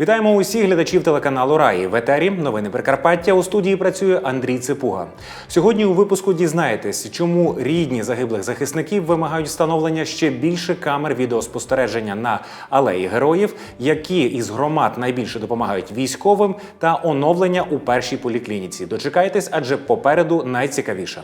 Вітаємо усіх глядачів телеканалу Раї. В етері новини Прикарпаття. У студії працює Андрій Ципуга. Сьогодні у випуску дізнаєтесь, чому рідні загиблих захисників вимагають встановлення ще більше камер відеоспостереження на алеї героїв, які із громад найбільше допомагають військовим, та оновлення у першій поліклініці. Дочекайтесь, адже попереду найцікавіше.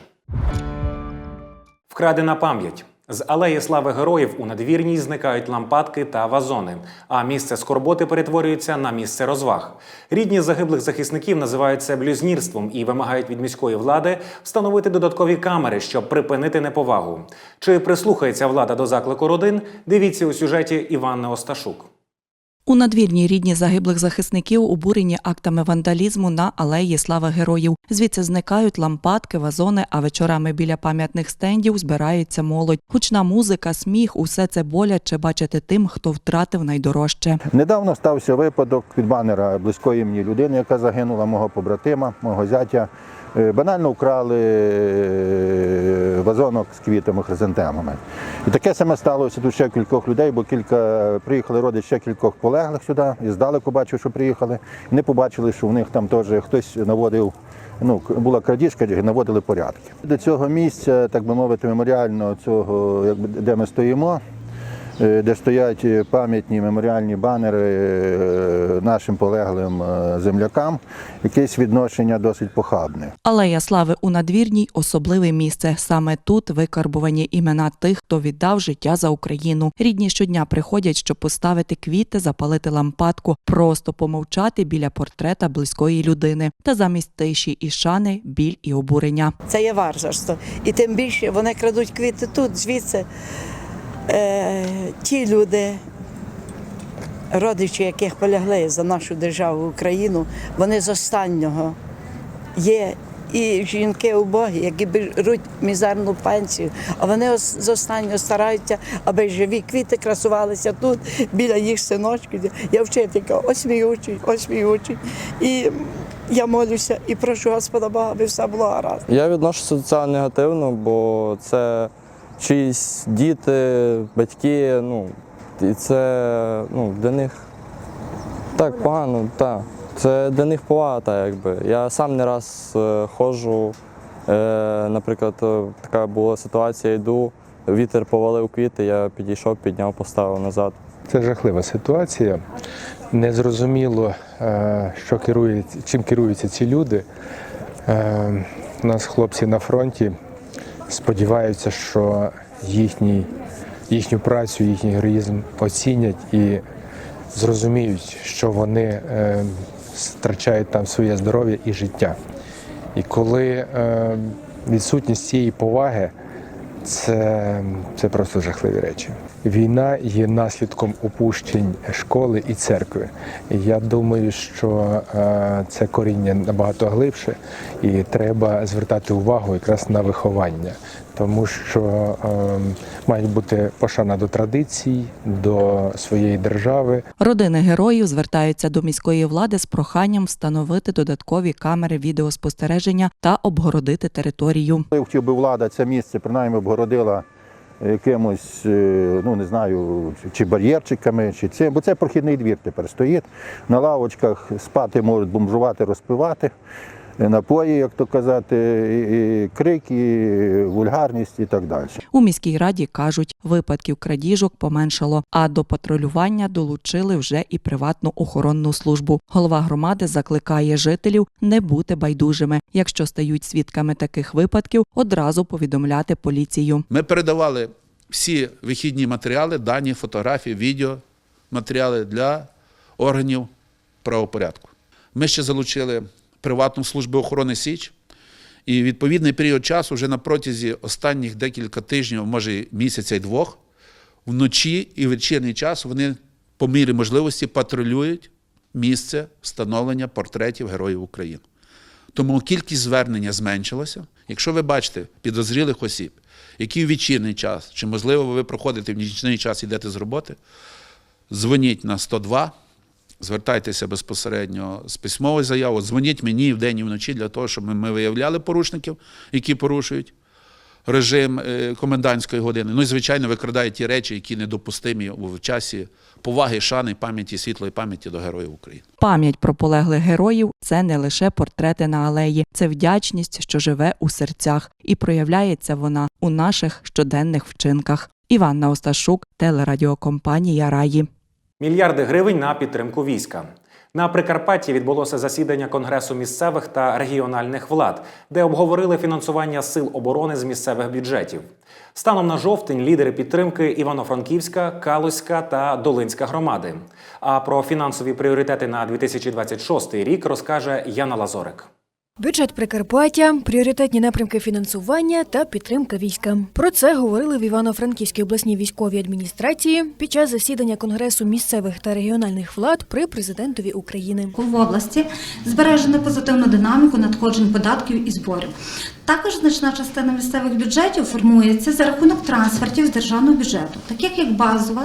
Вкрадена пам'ять. З алеї слави героїв у надвірній зникають лампадки та вазони, а місце скорботи перетворюється на місце розваг. Рідні загиблих захисників називають це блюзнірством і вимагають від міської влади встановити додаткові камери, щоб припинити неповагу. Чи прислухається влада до заклику родин? Дивіться у сюжеті Іванни Осташук. У надвірній рідні загиблих захисників обурені актами вандалізму на алеї слави героїв. Звідси зникають лампадки, вазони, а вечорами біля пам'ятних стендів збирається молодь. Гучна музика, сміх усе це боляче бачити тим, хто втратив найдорожче. Недавно стався випадок від банера близької мені людини, яка загинула, мого побратима, мого зятя. Е, Банально вкрали е, вазонок з квітами, хризантемами. І таке саме сталося тут ще кількох людей, бо кілька приїхали родич ще кількох полеглих сюди, і здалеку бачив, що приїхали. І не побачили, що в них там теж хтось наводив. Ну, була крадіжка, наводили порядки. До цього місця, так би мовити, меморіального цього, якби, де ми стоїмо, де стоять е, пам'ятні меморіальні банери е, нашим полеглим е, землякам, якесь відношення досить похабне. Алея слави у надвірній особливе місце. Саме тут викарбувані імена тих, хто віддав життя за Україну. Рідні щодня приходять, щоб поставити квіти, запалити лампадку, просто помовчати біля портрета близької людини. Та замість тиші і шани біль і обурення. Це є варварство. І тим більше вони крадуть квіти тут, звідси. Е, ті люди, родичі, яких полягли за нашу державу Україну, вони з останнього є. І жінки убогі, які беруть мізерну пенсію, а вони з останнього стараються, аби живі квіти красувалися тут, біля їх синочків. Я вчителька, ось мій учень, ось мій учень. І я молюся і прошу Господа Бога, аби все було гаразд. Я відношуся до цього негативно, бо це чиїсь діти, батьки, ну, і це ну, для них так погано, так. Це для них повага, якби. Я сам не раз е, ходжу, е, наприклад, е, така була ситуація, йду, вітер повалив квіти, я підійшов, підняв, поставив назад. Це жахлива ситуація. Незрозуміло, е, що керує, чим керуються ці люди. Е, У нас хлопці на фронті сподіваються, що їхній, їхню працю, їхній героїзм оцінять і зрозуміють, що вони е, втрачають там своє здоров'я і життя. І коли е, відсутність цієї поваги, це, це просто жахливі речі. Війна є наслідком опущень школи і церкви. Я думаю, що е, це коріння набагато глибше, і треба звертати увагу якраз на виховання, тому що е, має бути пошана до традицій, до своєї держави, Родини героїв звертаються до міської влади з проханням встановити додаткові камери відеоспостереження та обгородити територію. Я хотів би влада це місце принаймні обгородила якимось, е, ну не знаю, чи бар'єрчиками, чи цим, бо це прохідний двір тепер стоїть. На лавочках спати можуть бомжувати, розпивати. Е, Напої, як то казати, і, і крики, вульгарність і так далі. У міській раді кажуть, випадків крадіжок поменшало, а до патрулювання долучили вже і приватну охоронну службу. Голова громади закликає жителів не бути байдужими. Якщо стають свідками таких випадків, одразу повідомляти поліцію. Ми передавали всі вихідні матеріали, дані, фотографії, відео, матеріали для органів правопорядку. Ми ще залучили приватну службу охорони Січ, і відповідний період часу вже на протязі останніх декілька тижнів, може місяця й двох, вночі і вечірній час вони по мірі можливості патрулюють місце встановлення портретів Героїв України. Тому кількість звернення зменшилася. Якщо ви бачите підозрілих осіб, які в вечірній час, чи можливо ви проходите в нічний час і йдете з роботи, дзвоніть на 102, звертайтеся безпосередньо з письмовою заявою, дзвоніть мені вдень і вночі для того, щоб ми виявляли порушників, які порушують. режим е, комендантської години. Ну і звичайно викрадає ті речі, які недопустимі в часі поваги, шани, пам'яті, світлої пам'яті до героїв України. Пам'ять про полеглих героїв це не лише портрети на алеї, це вдячність, що живе у серцях, і проявляється вона у наших щоденних вчинках. Іванна Осташук, телерадіокомпанія Раї. Мільярди гривень на підтримку війська. На Прикарпатті відбулося засідання Конгресу місцевих та регіональних влад, де обговорили фінансування сил оборони з місцевих бюджетів. Станом на жовтень лідери підтримки Івано-Франківська, Калузька та Долинська громади. А про фінансові пріоритети на 2026 рік розкаже Яна Лазорик. Бюджет Прикарпаття, пріоритетні напрямки фінансування та підтримка війська. Про це говорили в Івано-Франківській обласній військовій адміністрації під час засідання Конгресу місцевих та регіональних влад при президентові України. в області збережено позитивну динаміку надходжень податків і зборів. Також значна частина місцевих бюджетів формується за рахунок трансфертів з державного бюджету, таких як базова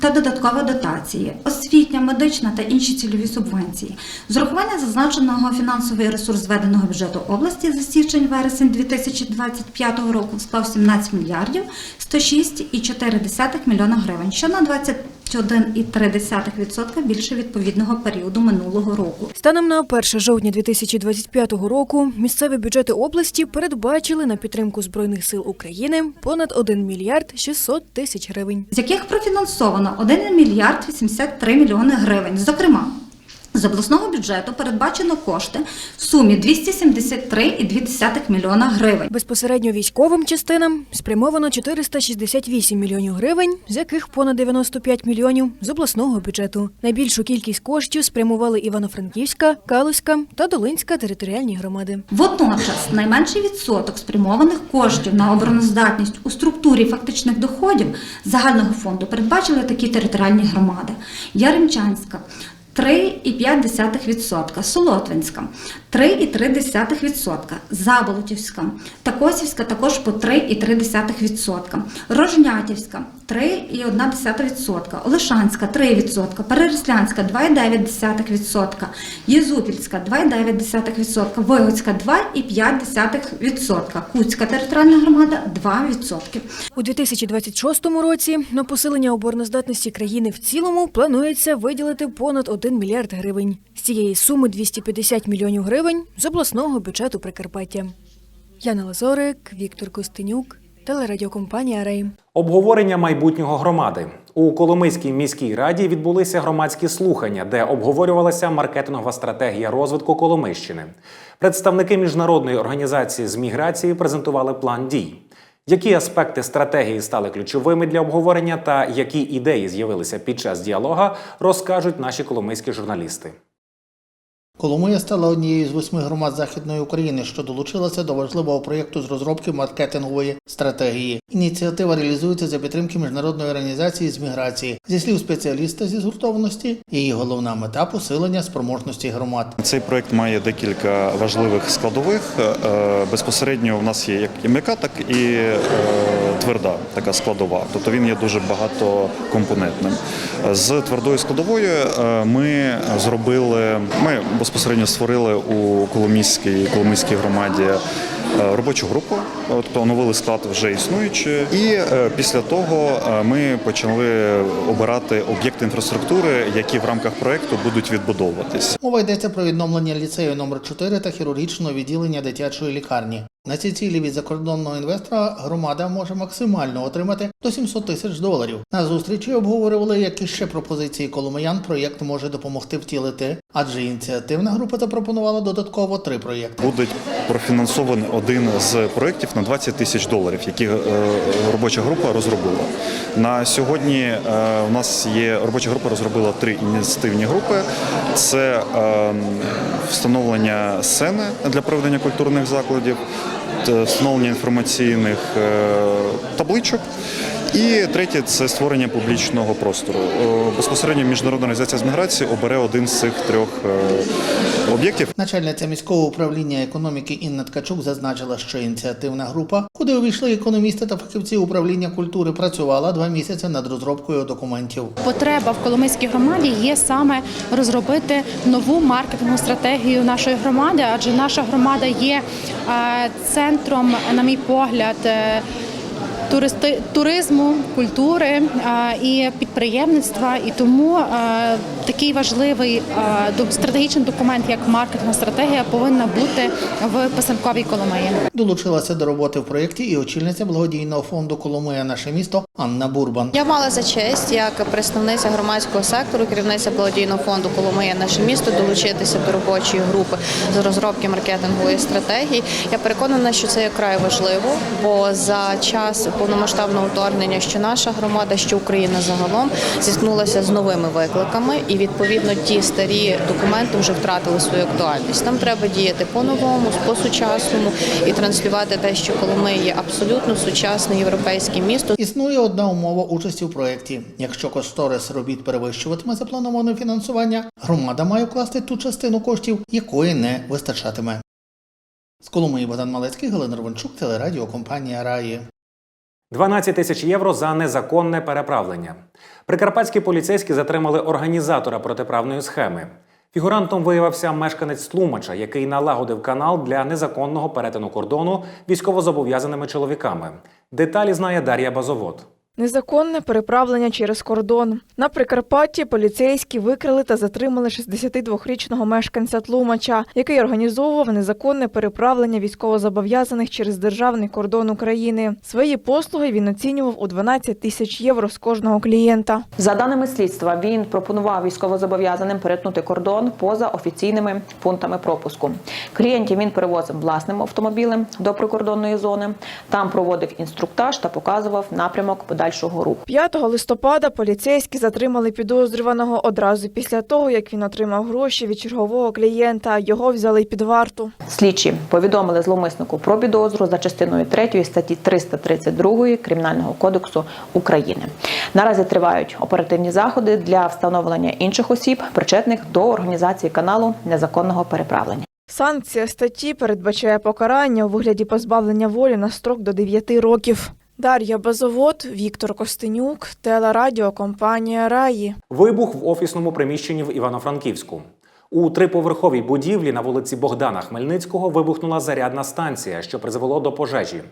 та додаткова дотації, освітня, медична та інші цільові субвенції. З урахування зазначеного фінансовий ресурс зведеного бюджету області за січень-вересень 2025 року склав 17 мільярдів 106,4 мільйона гривень, що на 21,3% більше відповідного періоду минулого року. Станом на 1 жовтня 2025 року місцеві бюджети області передбачили на підтримку збройних сил України понад 1 мільярд 600 тисяч гривень. з яких профінансовано 1 мільярд 83 мільйони гривень. Зокрема, з обласного бюджету передбачено кошти в сумі 273,2 мільйона гривень. Безпосередньо військовим частинам спрямовано 468 мільйонів гривень, з яких понад 95 мільйонів з обласного бюджету. Найбільшу кількість коштів спрямували Івано-Франківська, Калузька та Долинська територіальні громади. Водночас найменший відсоток спрямованих коштів на обороноздатність у структурі фактичних доходів загального фонду передбачили такі територіальні громади: Яремчанська. 3,5%, Солотвинська 3,3%, Заболотівська та Косівська також по 3,3%, Рожнятівська 3,1%, Олешанська 3%, Перереслянська 2,9%, Єзупільська 2,9%, Вигоцька 2,5%, Куцька територіальна громада 2%. У 2026 році на посилення обороноздатності країни в цілому планується виділити понад 1 мільярд гривень. З цієї суми 250 мільйонів гривень з обласного бюджету Прикарпаття. Яна Лазорик, Віктор Костенюк, телерадіокомпанія Рей. Обговорення майбутнього громади у Коломийській міській раді відбулися громадські слухання, де обговорювалася маркетингова стратегія розвитку Коломийщини. Представники міжнародної організації з міграції презентували план дій. Які аспекти стратегії стали ключовими для обговорення та які ідеї з'явилися під час діалога, розкажуть наші коломийські журналісти. Коломия стала однією з восьми громад Західної України, що долучилася до важливого проєкту з розробки маркетингової стратегії. Ініціатива реалізується за підтримки міжнародної організації з міграції. Зі слів спеціаліста зі згуртованості, її головна мета посилення спроможності громад. Цей проект має декілька важливих складових. Е, Безпосередньо у нас є як і м'яка, так і е, тверда така складова. Тобто він є дуже багатокомпонентним. З твердою складовою е, ми зробили, ми безпосередньо створили у Коломійській Коломийській громаді. Е, Робочу групу, тобто оновили склад вже існуючий, і е, після того е, ми почали обирати об'єкти інфраструктури, які в рамках проекту будуть відбудовуватись. Мова йдеться про відновлення ліцею номер 4 та хірургічного відділення дитячої лікарні. На ці цілі від закордонного інвестора громада може максимально отримати до 700 тисяч доларів. На зустрічі обговорювали, які ще пропозиції коломиян проєкт може допомогти втілити, адже ініціативна група запропонувала додатково три проєкти. Буде профінансований один з проєктів на 20 тисяч доларів, які е, робоча група розробила. На сьогодні е, у нас є робоча група розробила три ініціативні групи: це е, встановлення сцени для проведення культурних закладів, встановлення інформаційних е, табличок. І третє це створення публічного простору. Е, Безпосередньо міжнародна організація з міграції обере один з цих трьох е, об'єктів. Начальниця міського управління економіки Інна Ткачук зазначила, що ініціативна група, куди увійшли економісти та фахівці управління культури, працювала два місяці над розробкою документів. Потреба в Коломийській громаді є саме розробити нову маркетингову стратегію нашої громади, адже наша громада є е, центром, на мій погляд. е, туристи- туризму, культури е, і підприємництва, і тому е, такий важливий стратегічний документ, як маркетингова стратегія, повинна бути в писанковій Коломиї. Долучилася до роботи в проєкті і очільниця благодійного фонду Коломия наше місто Анна Бурбан. Я мала за честь як представниця громадського сектору, керівниця благодійного фонду Коломия наше місто долучитися до робочої групи з розробки маркетингової стратегії. Я переконана, що це є край важливо, бо за час повномасштабного вторгнення, що наша громада, що Україна загалом зіткнулася з новими викликами, і відповідно ті старі документи вже втратили свою актуальність. Нам треба діяти по-новому, по-сучасному і транслювати те, що Коломия є абсолютно сучасне європейське місто. Існує одна умова участі в проєкті. Якщо кошторис робіт перевищуватиме заплановане фінансування, громада має вкласти ту частину коштів, якої не вистачатиме. З Коломиї Богдан Малецький, Галина Рванчук, телерадіокомпанія Раї. 12 тисяч євро за незаконне переправлення. Прикарпатські поліцейські затримали організатора протиправної схеми. Фігурантом виявився мешканець Тлумача, який налагодив канал для незаконного перетину кордону військовозобов'язаними чоловіками. Деталі знає Дар'я Базовод. Незаконне переправлення через кордон. На Прикарпатті поліцейські викрили та затримали 62-річного мешканця Тлумача, який організовував незаконне переправлення військовозобов'язаних через державний кордон України. Свої послуги він оцінював у 12 тисяч євро з кожного клієнта. За даними слідства, він пропонував військовозобов'язаним перетнути кордон поза офіційними пунктами пропуску. Клієнтів він перевозив власним автомобілем до прикордонної зони. Там проводив інструктаж та показував напрямок подальшого руху. 5 листопада поліцейські затримали підозрюваного одразу після того, як він отримав гроші від чергового клієнта. Його взяли під варту. Слідчі повідомили зловмиснику про підозру за частиною 3 статті 332 Кримінального кодексу України. Наразі тривають оперативні заходи для встановлення інших осіб, причетних до організації каналу незаконного переправлення. Санкція статті передбачає покарання у вигляді позбавлення волі на строк до 9 років. Дар'я Базовод, Віктор Костенюк, телерадіокомпанія Раї. Вибух в офісному приміщенні в Івано-Франківську. У триповерховій будівлі на вулиці Богдана Хмельницького вибухнула зарядна станція, що призвело до пожежі.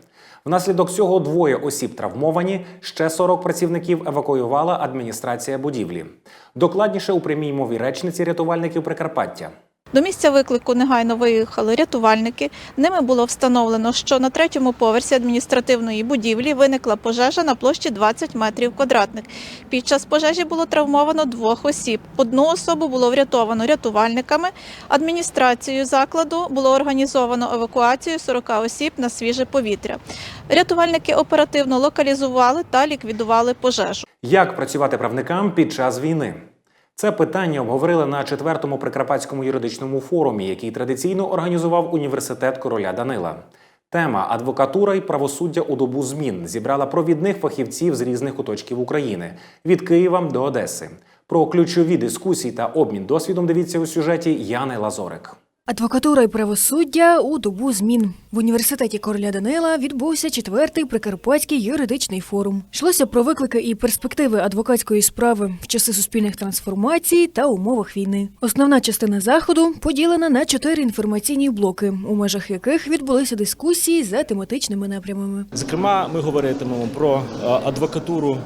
Внаслідок цього двоє осіб травмовані, ще 40 працівників евакуювала адміністрація будівлі. Докладніше у прямій мові речниці рятувальників Прикарпаття. До місця виклику негайно виїхали рятувальники. Ними було встановлено, що на третьому поверсі адміністративної будівлі виникла пожежа на площі 20 метрів квадратних. Під час пожежі було травмовано двох осіб. Одну особу було врятовано рятувальниками. Адміністрацією закладу було організовано евакуацію 40 осіб на свіже повітря. Рятувальники оперативно локалізували та ліквідували пожежу. Як працювати правникам під час війни? Це питання обговорили на четвертому прикарпатському юридичному форумі, який традиційно організував університет короля Данила. Тема адвокатура і правосуддя у добу змін зібрала провідних фахівців з різних куточків України від Києва до Одеси. Про ключові дискусії та обмін досвідом дивіться у сюжеті Яни Лазорик. Адвокатура і правосуддя у добу змін в університеті короля Данила відбувся четвертий прикарпатський юридичний форум. Йшлося про виклики і перспективи адвокатської справи в часи суспільних трансформацій та умовах війни. Основна частина заходу поділена на чотири інформаційні блоки, у межах яких відбулися дискусії за тематичними напрямами. Зокрема, ми говоритимемо про е, адвокатуру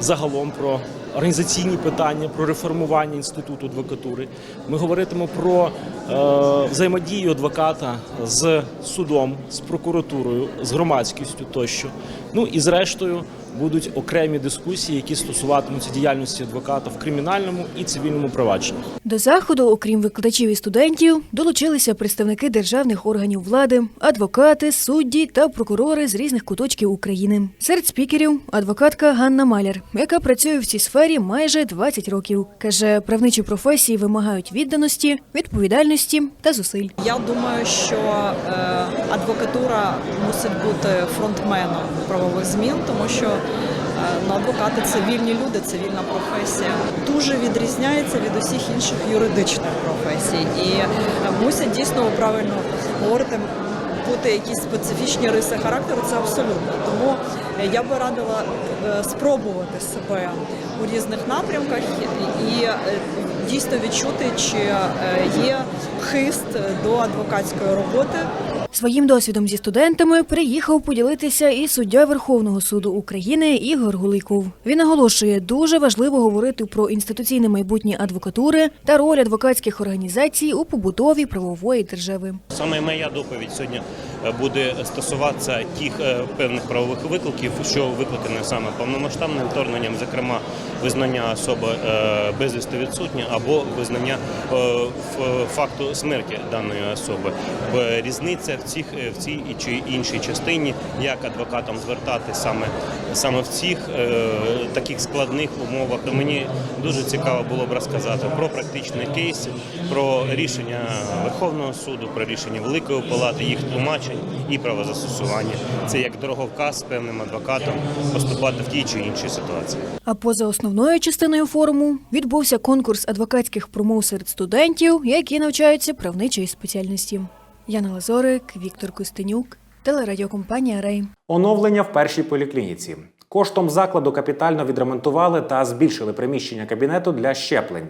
загалом, про організаційні питання, про реформування інституту адвокатури. Ми говоритимо про е, взаємодію адвоката з судом, з прокуратурою, з громадськістю тощо. Ну і зрештою будуть окремі дискусії, які стосуватимуться діяльності адвоката в кримінальному і цивільному провадженнях. До заходу, окрім викладачів і студентів, долучилися представники державних органів влади, адвокати, судді та прокурори з різних куточків України. Серед спікерів адвокатка Ганна Маляр, яка працює в цій сфері майже 20 років. каже, правничі професії вимагають відданості, відповідальності та зусиль. Я думаю, що е, адвокатура мусить бути фронтменом правових змін, тому що ну, адвокати це вільні люди, це вільна професія. Дуже відрізняється від усіх інших юридичних професій. І е, мусять дійсно ви правильно говорити. Бути якісь специфічні риси характеру, це абсолютно. Тому е, я би радила е, спробувати себе у різних напрямках і е, дійсно відчути, чи е, є хист до адвокатської роботи. Своїм досвідом зі студентами приїхав поділитися і суддя Верховного суду України Ігор Гуликов. Він наголошує, дуже важливо говорити про інституційне майбутнє адвокатури та роль адвокатських організацій у побудові правової держави. Саме моя доповідь сьогодні буде стосуватися тих е, певних правових викликів, що викликані саме повномасштабним вторгненням, зокрема визнання особи е, безвісти відсутня або визнання е, факту смерті даної особи. Різниця в цих в цій чи іншій частині, як адвокатам звертати саме саме в цих таких складних умовах. Мені дуже цікаво було б розказати про практичні кейси, про рішення Верховного суду, про рішення Великої Палати, їх тлумачень і правозастосування. Це як дороговказ певним адвокатом поступати в тій чи іншій ситуації. А поза основною частиною форуму відбувся конкурс адвокатських промов серед студентів, які навчаються правничої спеціальності. Яна Лазорик, Віктор Костенюк, телерадіокомпанія Рей. Оновлення в першій поліклініці. Коштом закладу капітально відремонтували та збільшили приміщення кабінету для щеплень.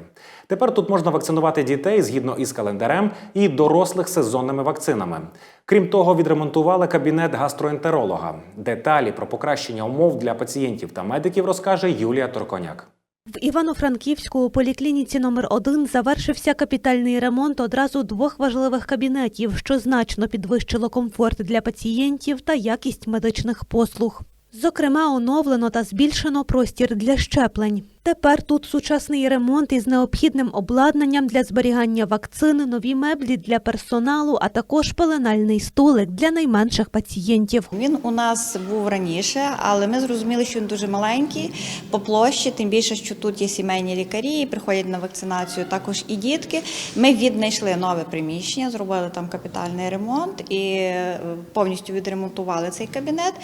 Тепер тут можна вакцинувати дітей згідно із календарем і дорослих сезонними вакцинами. Крім того, відремонтували кабінет гастроентеролога. Деталі про покращення умов для пацієнтів та медиків розкаже Юлія Торконяк. В Івано-Франківську у поліклініці номер 1 завершився капітальний ремонт одразу двох важливих кабінетів, що значно підвищило комфорт для пацієнтів та якість медичних послуг. Зокрема, оновлено та збільшено простір для щеплень. Тепер тут сучасний ремонт із необхідним обладнанням для зберігання вакцин, нові меблі для персоналу, а також пеленальний столик для найменших пацієнтів. Він у нас був раніше, але ми зрозуміли, що він дуже маленький по площі, тим більше, що тут є сімейні лікарі, приходять на вакцинацію також і дітки. Ми віднайшли нове приміщення, зробили там капітальний ремонт і е, повністю відремонтували цей кабінет.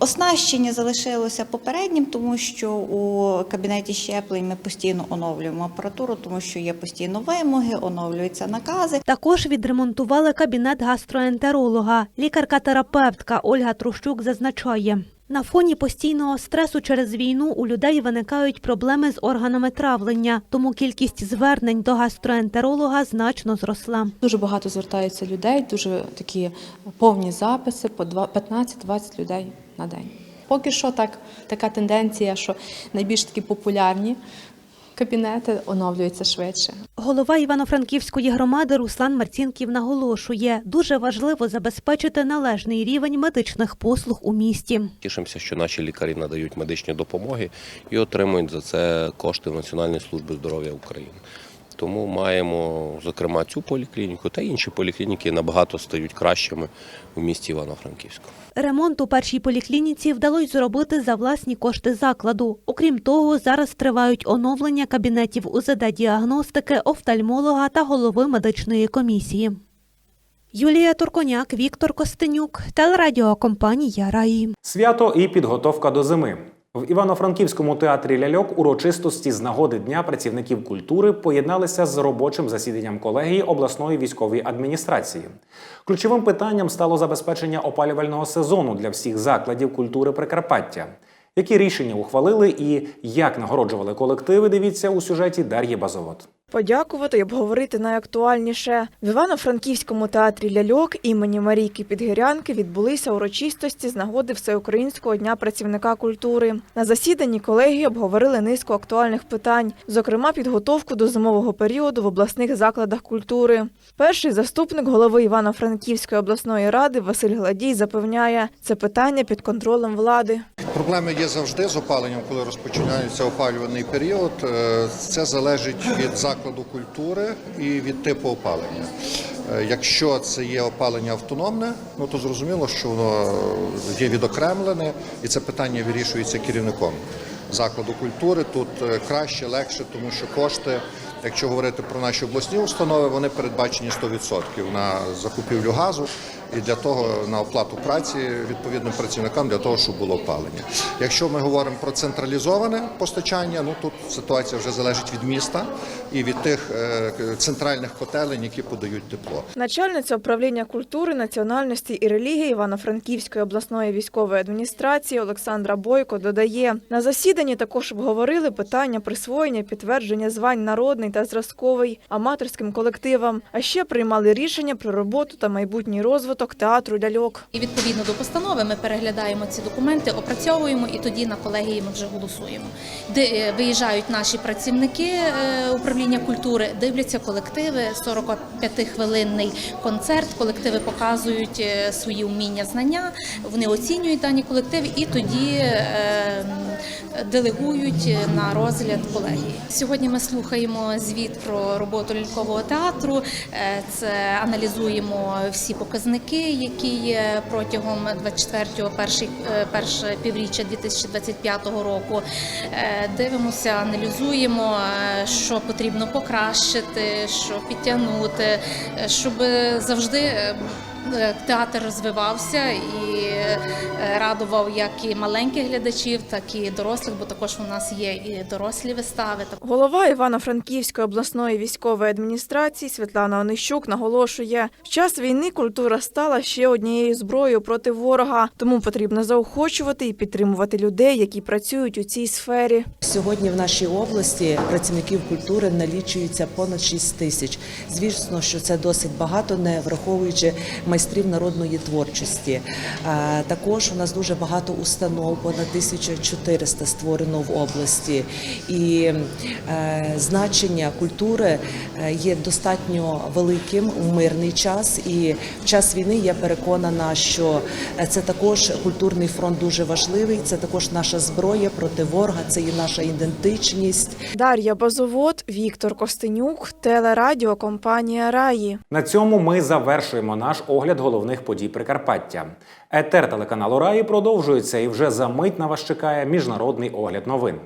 Оснащення залишилося попереднім, тому що у кабінеті щеплень ми постійно оновлюємо апаратуру, тому що є постійно вимоги, оновлюються накази. Також відремонтували кабінет гастроентеролога. Лікарка-терапевтка Ольга Трущук зазначає. На фоні постійного стресу через війну у людей виникають проблеми з органами травлення, тому кількість звернень до гастроентеролога значно зросла. Дуже багато звертаються людей, дуже такі повні записи по два- 15-20 людей на день. Поки що так, така тенденція, що найбільш такі популярні кабінети оновлюються швидше. Голова Івано-Франківської громади Руслан Марцінків наголошує, дуже важливо забезпечити належний рівень медичних послуг у місті. Тішимося, що наші лікарі надають медичні допомоги і отримують за це кошти Національної служби здоров'я України. Тому маємо, зокрема, цю поліклініку та інші поліклініки набагато стають кращими у місті Івано-Франківську. Ремонт у першій поліклініці вдалося зробити за власні кошти закладу. Окрім того, зараз тривають оновлення кабінетів УЗД-діагностики, офтальмолога та голови медичної комісії. Юлія Турконяк, Віктор Костенюк, телерадіокомпанія Раї. Свято і підготовка до зими. В Івано-Франківському театрі ляльок урочистості з нагоди Дня працівників культури поєдналися з робочим засіданням колегії обласної військової адміністрації. Ключовим питанням стало забезпечення опалювального сезону для всіх закладів культури Прикарпаття. Які рішення ухвалили і як нагороджували колективи? Дивіться у сюжеті Дар'ї Базовод. Подякувати і обговорити найактуальніше. В Івано-Франківському театрі ляльок імені Марійки Підгірянки відбулися урочистості з нагоди Всеукраїнського дня працівника культури. На засіданні колегії обговорили низку актуальних питань, зокрема підготовку до зимового періоду в обласних закладах культури. Перший заступник голови Івано-Франківської обласної ради Василь Гладій запевняє, це питання під контролем влади. Проблеми є завжди з опаленням, коли розпочинається опалюваний період. Е, Це залежить від закладу культури і від типу опалення. Е, Якщо це є опалення автономне, ну то зрозуміло, що воно є відокремлене, і це питання вирішується керівником закладу культури. Тут е, краще, легше, тому що кошти, якщо говорити про наші обласні установи, вони передбачені 100% на закупівлю газу. І для того на оплату праці відповідним працівникам для того, щоб було опалення. Якщо ми говоримо про централізоване постачання, ну тут ситуація вже залежить від міста і від тих е, центральних котелень, які подають тепло. Начальниця управління культури, національності і релігії Івано-Франківської обласної військової адміністрації Олександра Бойко додає, на засіданні також обговорили питання присвоєння підтвердження звань народний та зразковий аматорським колективам, а ще приймали рішення про роботу та майбутній розвиток театру ляльок. І відповідно до постанови ми переглядаємо ці документи, опрацьовуємо і тоді на колегії ми вже голосуємо. Де е, виїжджають наші працівники е, управління культури, дивляться колективи, 45-хвилинний концерт. Колективи показують е, свої вміння, знання. Вони оцінюють дані колективи і тоді делегують на розгляд колегії. Сьогодні ми слухаємо звіт про роботу лялькового театру. Е, Це аналізуємо всі показники, які є протягом 24-го, перший е, перше півріччя 2025 року. Е, Дивимося, аналізуємо, що потрібно покращити, що підтягнути, щоб завжди. Е, Театр розвивався і е, радував як і маленьких глядачів, так і дорослих, бо також у нас є і дорослі вистави. Голова Івано-Франківської обласної військової адміністрації Світлана Онищук наголошує, в час війни культура стала ще однією зброєю проти ворога, тому потрібно заохочувати і підтримувати людей, які працюють у цій сфері. Сьогодні в нашій області працівників культури налічується понад 6 тисяч. Звісно, що це досить багато, не враховуючи майстрів народної творчості. Е, Також у нас дуже багато установ, понад 1400 створено в області, і е, значення культури е, є достатньо великим у мирний час. І в час війни я переконана, що це також культурний фронт дуже важливий. Це також наша зброя проти ворога. Це є наша ідентичність. Дар'я Базовод, Віктор Костенюк, телерадіокомпанія Раї. На цьому ми завершуємо наш огляд головних подій Прикарпаття. Етер телеканалу Раї продовжується і вже за мить на вас чекає міжнародний огляд новин.